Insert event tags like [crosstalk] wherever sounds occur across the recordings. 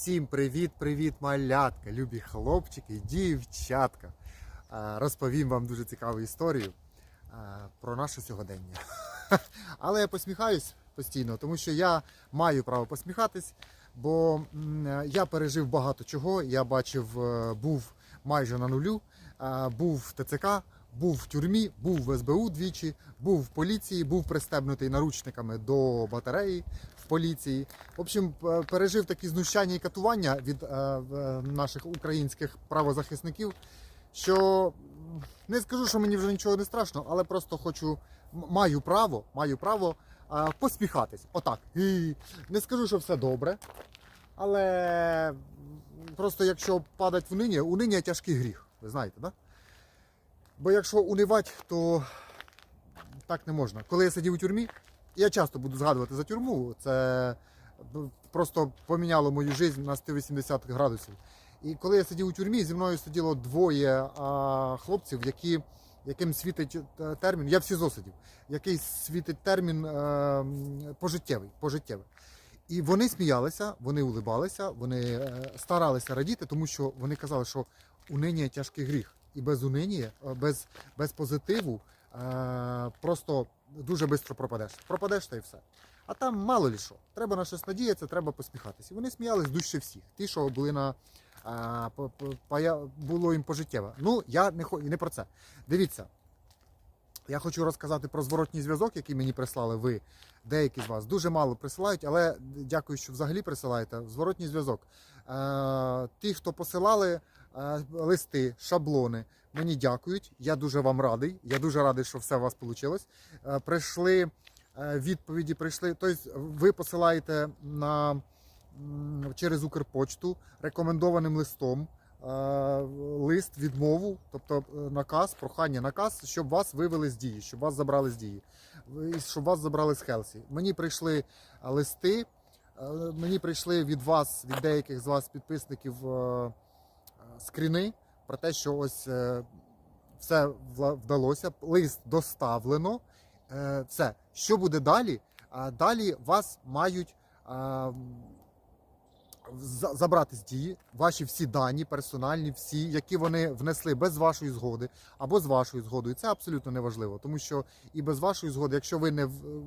Всім привіт-привіт, малятка, любі хлопчики дівчатка. Е, Розповім вам дуже цікаву історію е, про наше сьогодення. [laughs] Але я посміхаюсь постійно, тому що я маю право посміхатись, бо я пережив багато чого. Я бачив, е, був майже на нулю, був в ТЦК, був в тюрмі, був в СБУ двічі, був в поліції, був пристебнутий наручниками до батареї поліції. В общем, пережив такі знущання і катування від е, наших українських правозахисників, що не скажу, що мені вже нічого не страшно, але просто хочу, маю право, маю право е, посміхатись. Отак. Не скажу, що все добре, але просто якщо падать в нині, унині тяжкий гріх. Ви знаєте, да? Бо якщо унивати, то так не можна. Коли я сидів у тюрмі, я часто буду згадувати за тюрму. Це просто поміняло мою життя на 180 градусів. І коли я сидів у тюрмі, зі мною сиділо двоє а, хлопців, які, яким світить е, термін. Я в СІЗО сидів, який світить термін е, м, пожиттєвий, пожиттєвий. І вони сміялися, вони улибалися, вони е, старалися радіти, тому що вони казали, що униння тяжкий гріх. І без униння, е, без, без позитиву е, просто дуже швидко пропадеш. Пропадеш та і все. А там мало лі що. Треба на щось надіятися, треба посміхатися. І вони сміялись дужче всіх. Ті, що були на а, по- по- по, було їм пожиттєво. Ну, я не не про це. Дивіться. Я хочу розказати про зворотній зв'язок, який мені прислали ви. Деякі з вас дуже мало присилають, але дякую, що взагалі присилаєте. Зворотній зв'язок. Е, ті, хто посилали е, листи, шаблони, мені дякують. Я дуже вам радий. Я дуже радий, що все у вас вийшло. Е, прийшли відповіді, прийшли. Тобто, ви посилаєте на через Укрпочту рекомендованим листом. Е, Лист відмову, тобто е, наказ, прохання, наказ, щоб вас вивели з дії, щоб вас забрали з дії, щоб вас забрали з Хелсі. Мені прийшли е, листи, мені прийшли від вас, від деяких з вас підписників скріни про те, що ось все вдалося, лист доставлено. Все, що буде далі? Далі вас мають забрати з дії ваші всі дані, персональні, всі, які вони внесли без вашої згоди або з вашою згодою. Це абсолютно неважливо, тому що і без вашої згоди, якщо ви не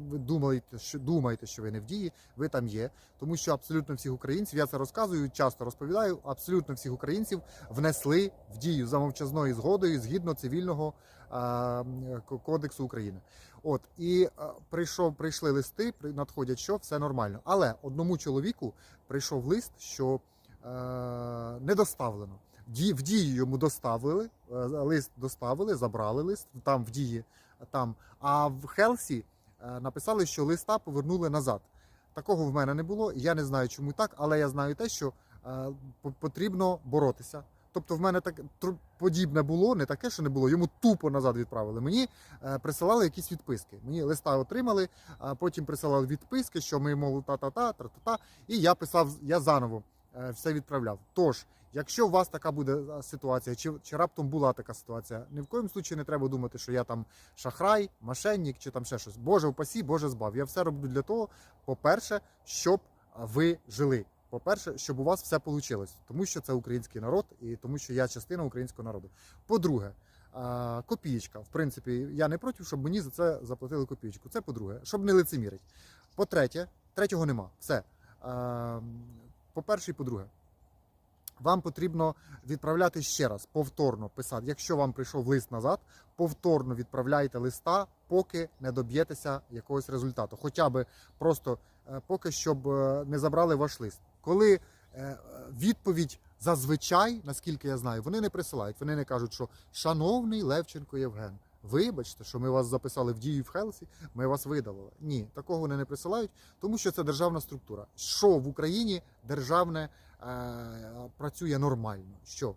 ви думаєте, що думаєте, що ви не в дії, ви там є. Тому що абсолютно всіх українців, я це розказую, часто розповідаю. Абсолютно всіх українців внесли в дію за мовчазною згодою згідно цивільного кодексу України. От і прийшов, прийшли листи, надходять, що все нормально. Але одному чоловіку прийшов лист, що е, не доставлено. В дію йому доставили, е, лист доставили, забрали лист там в дії, там. А в Хелсі е, написали, що листа повернули назад. Такого в мене не було. Я не знаю, чому так, але я знаю те, що е, потрібно боротися. Тобто в мене так подібне було, не таке, що не було. Йому тупо назад відправили. Мені е, присилали якісь відписки. Мені листа отримали, а потім присилали відписки, що ми, мов, та-та-та, тра-та-та. І я писав, я заново е, все відправляв. Тож, якщо у вас така буде е, ситуація, чи, чи раптом була така ситуація, ні в коїм случаї не треба думати, що я там шахрай, мошенник чи там ще щось. Боже упасі, Боже збав. Я все роблю для того, по-перше, щоб ви жили. По-перше, щоб у вас все вийшло, тому що це український народ і тому, що я частина українського народу. По-друге, копієчка. В принципі, я не проти, щоб мені за це заплатили копієчку. Це по-друге, щоб не лицемірить. По-третє, третього нема. Все. По-перше, і по-друге. Вам потрібно відправляти ще раз, повторно писати. Якщо вам прийшов лист назад, повторно відправляйте листа, поки не доб'єтеся якогось результату. Хоча би просто е, поки щоб е, не забрали ваш лист. Коли е, відповідь зазвичай, наскільки я знаю, вони не присилають. Вони не кажуть, що шановний Левченко Євген. Вибачте, що ми вас записали в дію в Хелсі, ми вас видалили. Ні, такого вони не присилають, тому що це державна структура. Що в Україні державне е, працює нормально? Що?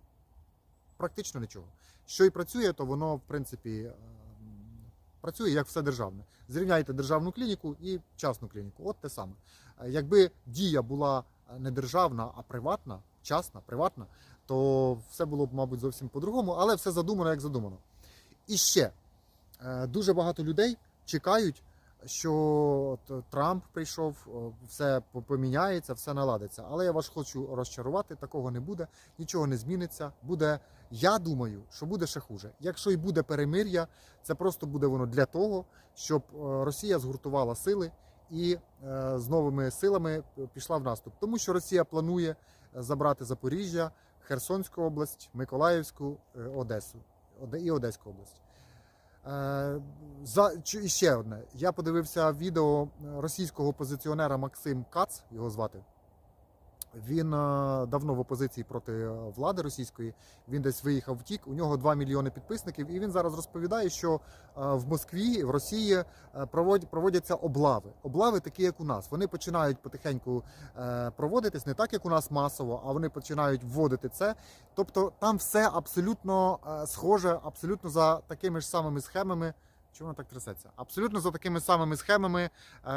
Практично нічого. Що і працює, то воно, в принципі, е, працює як все державне. Зрівняйте державну клініку і частну клініку. От те саме. Е, Якби дія була не державна, а приватна, частна, приватна, то все було б, мабуть, зовсім по-другому, але все задумано, як задумано. І ще е, дуже багато людей чекають що Трамп прийшов, все поміняється, все наладиться. Але я вас хочу розчарувати, такого не буде, нічого не зміниться. Буде, я думаю, що буде ще хуже. Якщо і буде перемир'я, це просто буде воно для того, щоб е, Росія згуртувала сили і е, з новими силами пішла в наступ. Тому що Росія планує е, забрати Запоріжжя, Херсонську область, Миколаївську, е, Одесу і Одеську область. І ще одне. Я подивився відео російського опозиціонера Максим Кац, його звати. Він е, давно в опозиції проти е, влади російської. Він десь виїхав втік. У нього 2 мільйони підписників, і він зараз розповідає, що е, в Москві, в Росії проводять, проводяться облави. Облави такі, як у нас. Вони починають потихеньку проводитись не так, як у нас масово, а вони починають вводити це. Тобто там все абсолютно схоже, абсолютно за такими ж самими схемами. Чому так трясеться? Абсолютно за такими самими схемами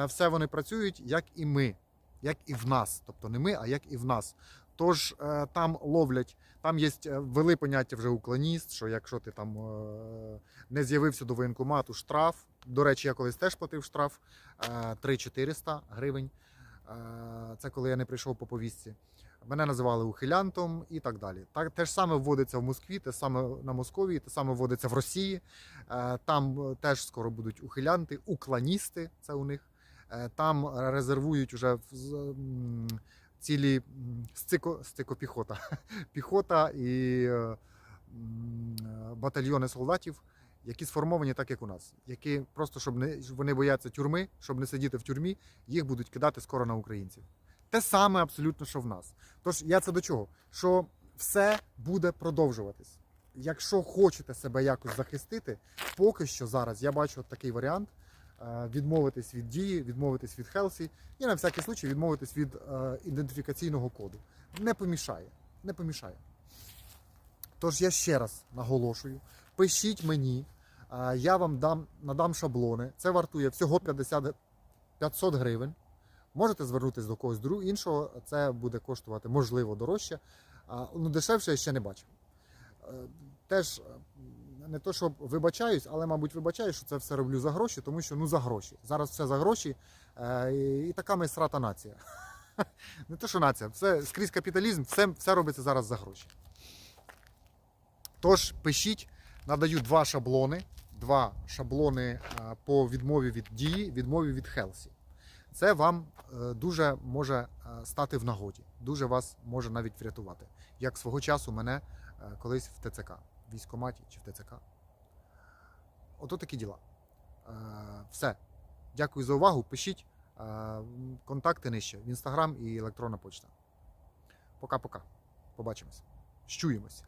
все вони працюють, як і ми, як і в нас. Тобто не ми, а як і в нас. Тож е, там ловлять, там є вели поняття вже уклоніст, що якщо ти там е, не з'явився до воєнкомату, штраф. До речі, я колись теж платив штраф е, 3400 гривень. Е, Це коли я не прийшов по повістці. Мене називали ухилянтом і так далі. Так те ж саме вводиться в Москві, те саме на Московії, те саме вводиться в Росії. Е, Там е, теж скоро будуть ухилянти, уклоністи. Це у них. Е, Там резервують уже цілі стико, стикопіхота. [laughs] Піхота і е, батальйони солдатів, які сформовані так, як у нас, які просто щоб не вони бояться тюрми, щоб не сидіти в тюрмі, їх будуть кидати скоро на українців. Те саме абсолютно, що в нас. Тож я це до чого? Що все буде продовжуватись. Якщо хочете себе якось захистити, поки що зараз я бачу от такий варіант. Е, Відмовитись від дії, відмовитись від Хелсі і на всякий случай відмовитись від е, ідентифікаційного коду. Не помішає. Не помішає. Тож я ще раз наголошую: пишіть мені, е, я вам дам, надам шаблони. Це вартує всього 50, 500 гривень. Можете звернутися до когось друг- іншого, це буде коштувати можливо дорожче. Ну, дешевше я ще не бачив. Теж не то, щоб вибачаюсь, але, мабуть, вибачаюсь, що це все роблю за гроші, тому що ну за гроші. Зараз все за гроші. е, І така ми срата нація. [laughs] Не то, що нація, все скрізь капіталізм, все, все робиться зараз за гроші. Тож пишіть, надаю два шаблони. Два шаблони е, по відмові від дії, відмові від Хелсі. Це вам е, дуже може стати в нагоді, дуже вас може навіть врятувати. Як свого часу мене колись в ТЦК, в військкоматі чи в ТЦК. Ото такі діла. Е, Все. Дякую за увагу. Пишіть е, контакти нижче в інстаграм і електронна почта. Пока-пока. Побачимось. Щуємось.